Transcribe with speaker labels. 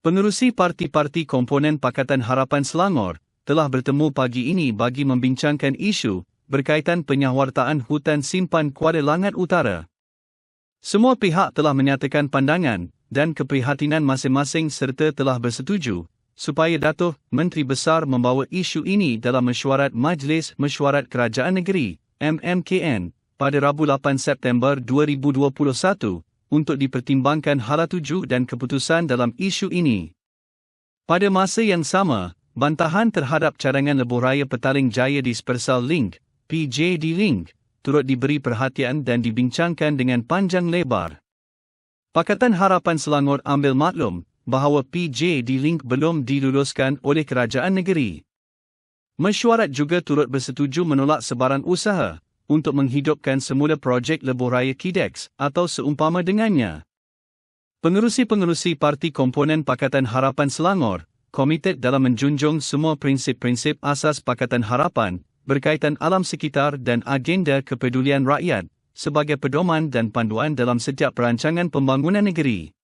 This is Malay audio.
Speaker 1: Pengerusi parti-parti komponen Pakatan Harapan Selangor telah bertemu pagi ini bagi membincangkan isu berkaitan penyawartaan hutan simpan Kuala Langat Utara. Semua pihak telah menyatakan pandangan dan keprihatinan masing-masing serta telah bersetuju supaya Datuk Menteri Besar membawa isu ini dalam mesyuarat Majlis Mesyuarat Kerajaan Negeri MMKN pada Rabu 8 September 2021 untuk dipertimbangkan hala tuju dan keputusan dalam isu ini. Pada masa yang sama, bantahan terhadap cadangan lebuh raya Petaling Jaya di Spersal Link, PJD Link, turut diberi perhatian dan dibincangkan dengan panjang lebar. Pakatan Harapan Selangor ambil maklum bahawa PJ di link belum diluluskan oleh kerajaan negeri. Mesyuarat juga turut bersetuju menolak sebarang usaha untuk menghidupkan semula projek lebuh raya KIDEX atau seumpama dengannya. Pengerusi-pengerusi parti komponen Pakatan Harapan Selangor komited dalam menjunjung semua prinsip-prinsip asas Pakatan Harapan berkaitan alam sekitar dan agenda kepedulian rakyat sebagai pedoman dan panduan dalam setiap perancangan pembangunan negeri.